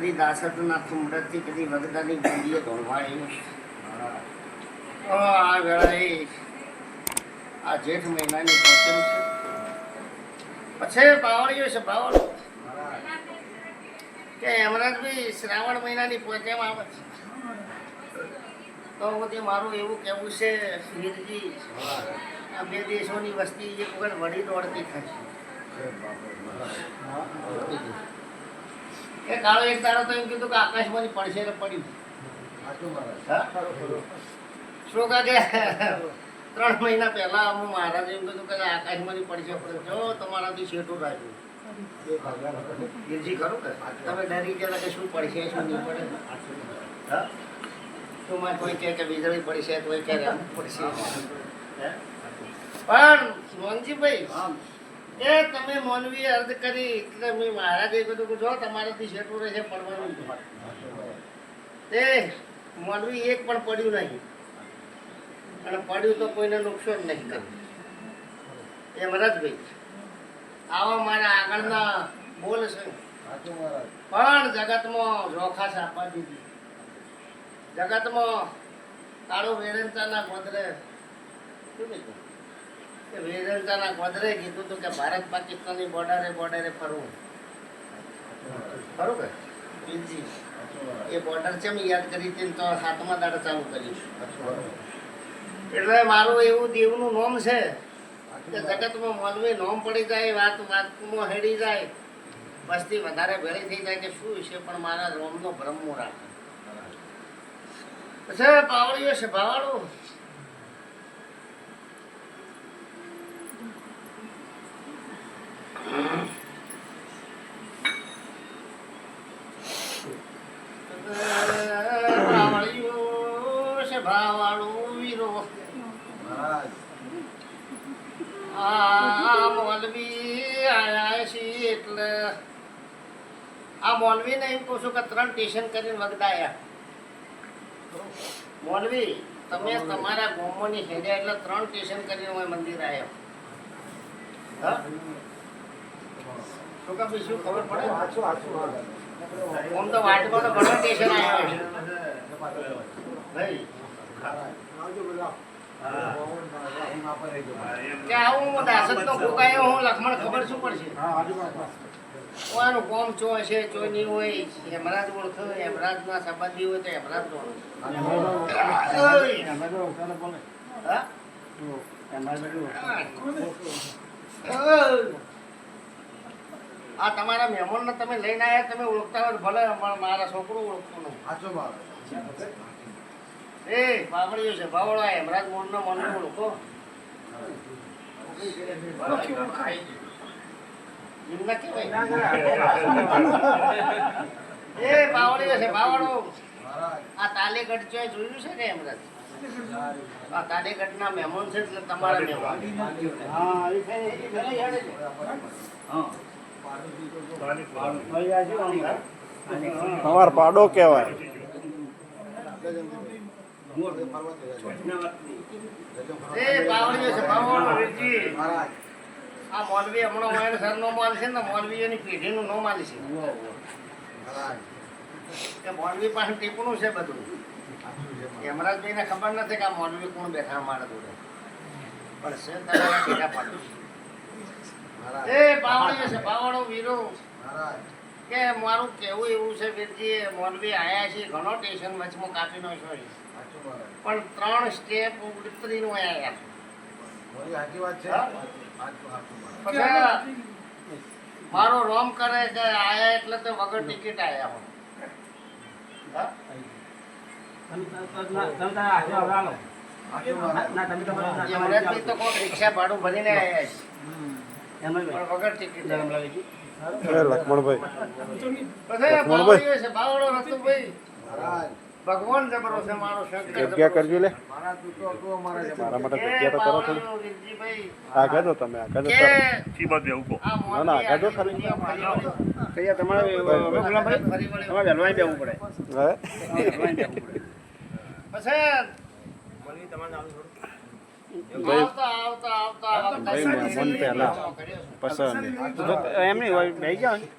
કદી દાસરના થુમરથી કદી વગદાની ગંદીએ ધોળવાય આ વેળાએ આ જેઠ મહિનાની પંચમ છે. પછી બાવળીઓ છે, બાવળો. કે બી શ્રાવણ મહિનાની પંચમ આવે છે? તો બધી મારું એવું કહેવું છે, વીરજી, આ બે દેશોની વસ્તી એક વખત વળી દોડતી થશે એ કાળો એક દાડો તો એમ કીધું કે આકાશમાંથી પડશે એટલે પડ્યું હા? શું કહે કે ત્રણ મહિના પહેલા હું મહારાજ એમ કીધું કે આકાશમાંથી પડશે પડે જો તમારાથી શેઠું રાખ્યું. વીરજી ખરું કે? તમે ડરી ગયા કે શું પડશે શું નહીં પડે? હા? શું માં કોઈ કહે કે વીજળી પડશે કોઈ કહે પડશે? હે? પણ મોહનજીભાઈ એ તમે મોનવી અર્ધ કરી, એટલે મેં મહારાજ એ બધું જો તમારાથી શેઠું રહેશે પડવાનું એ મોનવી એક પણ પડ્યું નહીં. અને પડ્યું તો કોઈને નુકસાન નહીં કર્યું એ રજભાઈ આવા મારા આગળના બોલ છે. પણ જગતમાં રોખા આપવા દીધી. જગતમાં કાળો વેરંતાના ગોદરે શું કીધું કે વેરંતાના ગોદરે કીધું હતું કે ભારત પાકિસ્તાનની બોર્ડરે બોર્ડરે ફરવું. કે? બીજી એ બોર્ડર છે મેં યાદ કરી હતી તો સાતમા દાડે ચાલુ કરીશ એટલે મારું એવું દેવનું નોમ છે કે જગતમાં મોલવી નોમ પડી જાય વાત વાતમાં હેડી જાય. વસ્તી વધારે ભેળી થઈ જાય કે શું છે પણ મારા રોમનો બ્રહ્મો રાખે. પછી પાવડીઓ છે ભાવાળું ભાવાળીઓ છે ભાવાળું વીરો આ મોલવી આયા છીએ એટલે આ મોલવી ને એમ કહું છું કે ત્રણ ટ્યુશન કરીને વગડાયા. મોલવી તમે તમારા ગોમોની હેડ્યા એટલે ત્રણ ટ્યુશન કરીને હું મંદિર આવ્યો હા? શું કામ શું ખબર પડે? આમ તો વાટમાં તો ઘણા ટ્યુશન આવ્યા છે. ભાઈ. કોમ ચો ચો નહીં હોય હેમરાજ ઓળખો સંબંધી હોય તો હેમરાજ આ તમારા મહેમાનને તમે લઈને આવ્યા તમે ઓળખતા હોય ભલે મારા છોકરો ઓળખતો નહીં એ બાવળીઓ છે પાવડો આ હેમરાજ મોહનનો મનને ઓળખો એ બાવળીઓ છે પાવડો આ તાલીગઢ છે જોયું છે ને હેમરાજ આ તાલીગઢના મહેમાન છે એટલે તમારા મહેમાન. હા પાડો કહેવાય એ છે. બાવળો વીરજી કે આ મોલવી કોણ બેઠા મારા જોડે પણ છે એ બાવળીઓ છે બાવળો વીરો કે મારું કેવું એવું છે વીરજી મોલવી આયા છે ઘણો ટેન્શન વચમાં કાપી નો છે પણ ત્રણ સ્ટેપ ઉતરીને આયા પછી મારો રોમ કરે કે આયા એટલે તો વગર ટિકિટ આયા હું? તો કોક રિક્ષા ભાડું ભરીને આયા છે. પણ વગર ટિકિટ લક્ષ્મણભાઈ. લક્ષ્મણભાઈ. ભગવાન જબરો છે મારો શંકર જગ્યા કરજો લે? છે. મારા માટે જગ્યા તો. કરો થોડી આગળ જો તમે આગળ કે જો આ ના, ના, આગળ જો ખાલી. કયા તમારે વળ્યો. તમારે વહેલવાઈ બેવું પડે. હવે પછી ભાઈ આવતા આવતા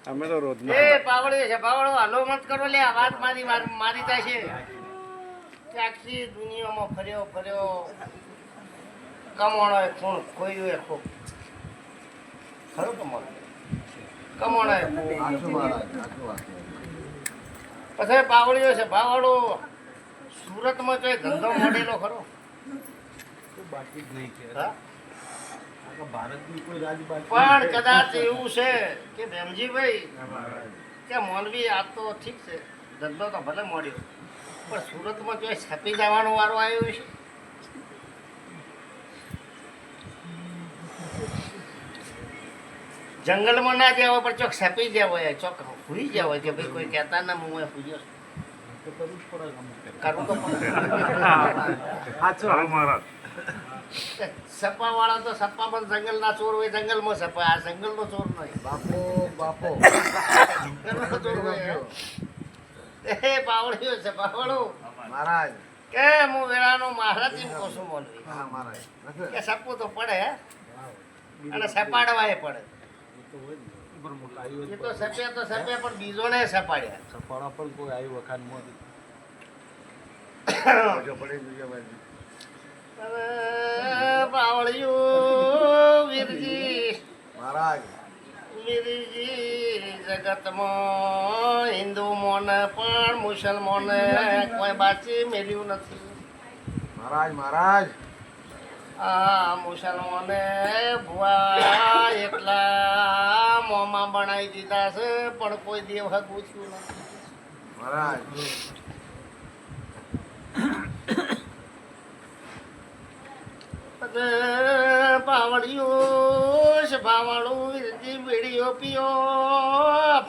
અમે તો રોજ એ પાવડી છે પાવડો હાલો મત કરો લે આ વાત મારી માર- કે આખી દુનિયામાં ફર્યો ફર્યો. કમાણો એ ખૂણ ખોયું એ ખૂબ ખરું કમાણો? કમોણો એ પછી પાવડીઓ છે પાવડો સુરતમાં તો ધંધો મળેલો ખરો. હા? પણ કદાચ એવું છે કે ભેમજીભાઈ કે મોલવી આ તો ઠીક છે. ધંધો તો ભલે મળ્યો પણ સુરતમાં જો છપી જવાનો વારો આવ્યો છે? જંગલમાં ના જ્યાં હોય પણ ચોક છપી જ્યાં હોય ચોક ભૂલી જ્યાં હોય કે ભાઈ કોઈ કહેતા ના હું હુઈ કરવું તો પડે. સપા વાળા તો સપા પણ જંગલ ના ચોર હોય જંગલમાં સપા આ જંગલ નો ચોર નહીં. બાપો બાપો. જંગલનો ચોર હોય એ પાવડ્યો છે પાવડો મહારાજ. કે હું વેળાનો મહારાજ એમ કહું છું મોલવી. હા મહારાજ. કે સપવું તો પડે હે? અને સપાડવાય પડે. એ તો સપ્યા તો સપ્યા પણ બીજોને સપાડ્યા. સપાડા પણ કોઈ આવી વખાણ મોદી પડે બીજા બાજુ. પાવળિયું વીરજી. મહારાજ. વીરજી જગતમાં હિન્દુ મોને પણ મુસલમાને કોઈ બાચી મેલ્યું નથી. મહારાજ મહારાજ. આ મુસલમાને ભુવા એટલા મોમાં બનાવી દીધા છે પણ કોઈ દેવ હગું થયું નથી. મહારાજ. પાવડિયું ભાવાળું વિરજી બીડીઓ પીઓ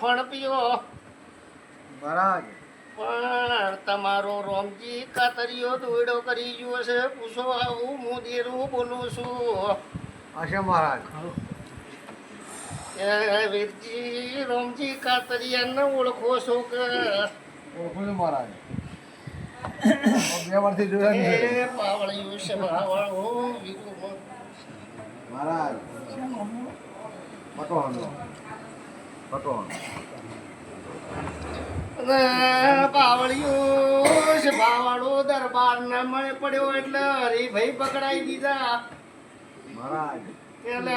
ફળ પીઓ મહારાજ. પણ તમારો રોમજી કાતરીઓ દોયડો કરી ગયો છે પૂછો આવું હું દેરું બોલું છું. હશે મહારાજ. એ વીરજી રોમજી કાતરિયાને ઓળખો છો કે? ઓળખો છું મહારાજ. બે વર્ષથી જોયા નહીં. એ છે ભાવાળું મહારાજ. પટોણ પટોણ પાવળિયું છે ભાવાળું દરબાર ના મળે પડ્યો એટલે હરીભાઈ પકડાઈ દીધા. મહારાજ. એટલે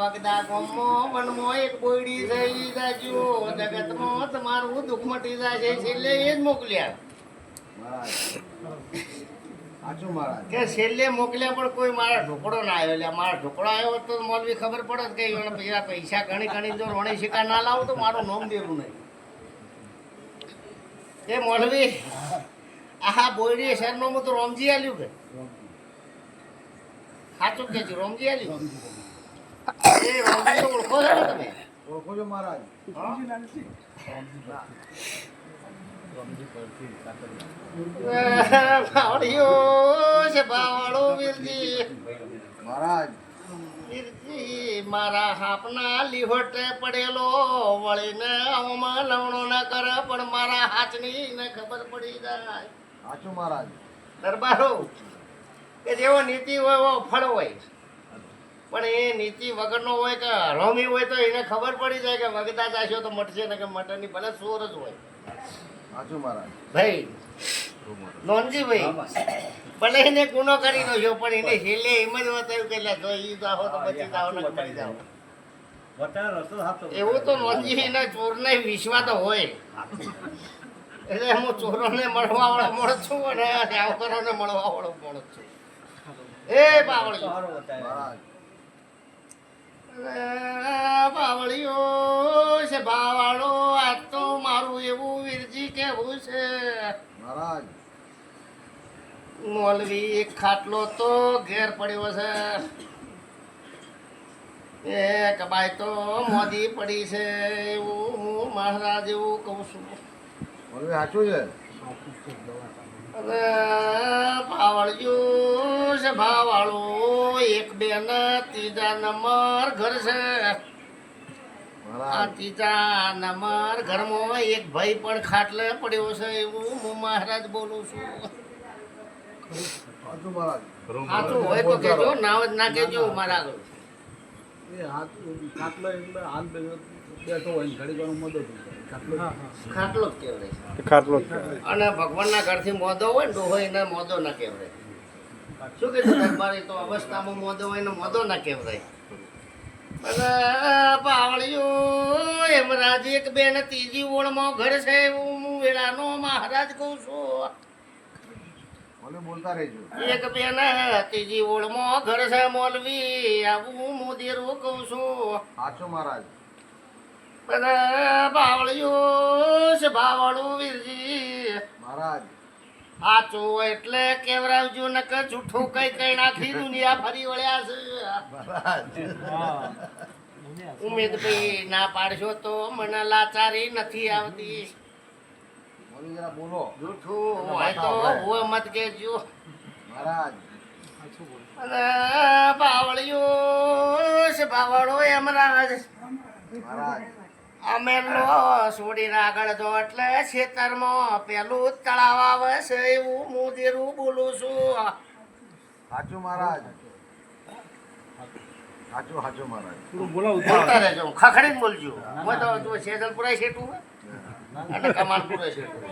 વગદા વનમાં એક બોયડી થઈ જાજો જગતમાં તમારું દુઃખ મટી જાય છે છેલ્લે એ જ મોકલ્યા. કે છેલ્લે મોકલ્યા પણ કોઈ મારા ઢોકળો ના આવ્યો. એટલે મારા ઢોકળો આવ્યો તો મોલવી ખબર પડે કે એને પૈસા પૈસા ગણી ગણી જો રોણી શિકાર ના લાવો તો મારું નામ દેવું નહીં. એ મોલવી આહા બોયડી શહેરનો હું તો રોમજી આલ્યું કે? સાચું કે છે રોમજી આલ્યું? એ રોમજી ઓળખો છો તમે? ઓળખો છો મહારાજ. ભાવડિયો છે ભાવડો વીરજી. મહારાજ. વીરજી મારા હાપના લીહોટે પડેલો વળીને આમાં લવણો ના કરે પણ મારા હાથની ને ખબર પડી જાય. સાચું મહારાજ. દરબારો કે જેવો નીતિ હોય એવો ફળ હોય. પણ એ નીતિ વગરનો હોય કે હરોમી હોય તો એને ખબર પડી જાય કે વગતા જાશો તો મટશે ને કે મટનની ભલે સોર જ હોય. ભાઈ નોનજી ભાઈ ભલે એને ગુનો કરી દો છો પણ એને છેલ્લે એમ જ બતાવ્યું કે લે જો ઈ આવો તો પછી જાઓ ને મરી જાઓ. એવું તો નોનજી એના ચોરને વિશ્વા તો હોય. એટલે હું ચોરોને મળવા વાળો મળત છું અને સાવકારોને મળવા વાળો મળત છું. એ બાવળી બાવળીઓ છે બાવાળો આ તો મારું એવું વીરજી છે. મહારાજ. મોલવી એક ખાટલો તો ઘેર પડ્યો છે. એ કબાય તો મોદી પડી છે એવું હું મહારાજ એવું કહું છું. મોલવી સાચું છે? અને ભાવળિયું છે ભાવાળું એક બેન ત્રીજા નંબર ઘર છે. ત્રીજા નંબર ઘરમાં એક ભાઈ પણ ખાટલે પડ્યો છે એવું હું મહારાજ બોલું છું. સાચું હોય તો કેજો નાવ જ ના કેજો મારા આગળ. અને ભગવાનના ઘરથી મોદો હોય ને ડોહો એને મોદો ના કહેવાય. શું કે દરબારે તો અવસ્થામાં મોદો હોય ને મોદો ના કહેવાય. પાવળિયું એમ એક બેન ત્રીજી ઓળમાં ઘર છે એવું હું વેળાનો મહારાજ કહું છું. મને બોલતા રહેજો. એક બેન ત્રીજી ઓળમાં ઘર છે મોલવી આવું હું દેરું કહું છું. હાચું મહારાજ. અને બાવળિયું છે બાવળું વીરજી. મહારાજ. સાચું એટલે કેવરાવજો નકર જૂઠું કઈ કઈ નાખી દુનિયા ફરી વળ્યા છે. ઉમેદ ભાઈ ના પાડશો તો મને લાચારી નથી આવતી. બોલો જૂઠું હોય તો હું મત કેજો મહારાજ. અને બાવળિયું બાવળો એમ રાજ મહારાજ. અમે લો છોડી આગળ જો એટલે ખેતરમાં પેલું તળાવ આવે છે એવું હું દેરું બોલું છું. સાચું મહારાજ. હાચું હાચું મહારાજ. થોડું બોલાવું બોલતા રહેજો ખખડીને બોલજો. હું તો તું શેજલપુરા શેઠું? અને કમાલપુરા શેઠું.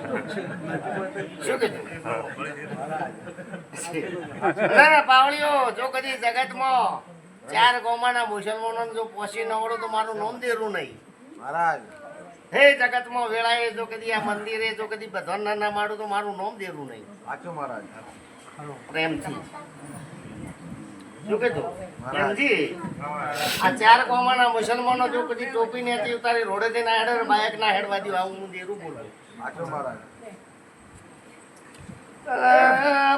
શું કીધું? ના પાવળીઓ જો કદી જગતમાં ચાર ગોમાના મુસલમાનો જો પોસી નવડો તો મારું નોંધ દેરું નહીં. મહારાજ. હે જગતમાં વેળાએ જો કદી આ મંદિરે જો કદી બધાને ના માડું તો મારું નામ દેરું નહીં. હાચું મહારાજ. પ્રેમથી. શું કીધું પ્રેમજી આ ચાર કોમાના મુસલમાનો જો કદી ટોપી નથી ઉતારી રોડે થી ના હેડે બાયક ના હેડવા દઉં આવું હું દેરું બોલું. હાચું મહારાજ.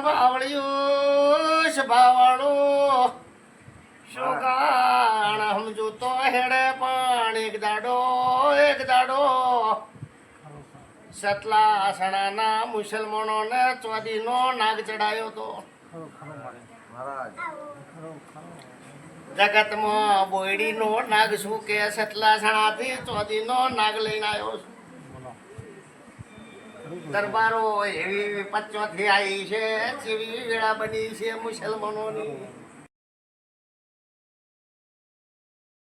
બાવળિયું છે બાવળું શું કાણ સમજુ તો હેડે પણ એક દાડો એક દાડો સતલા સણાના મુસલમાનોને ચોદીનો નાગ ચડાયો તો. મહારાજ જગતમાં બોયડીનો નાગ શું કે? સતલા સણાથી ચોદીનો નાગ લઈને આવ્યો દરબારો એવી પચોથી આવી છે, જેવી વેળા બની છે મુસલમાનોની.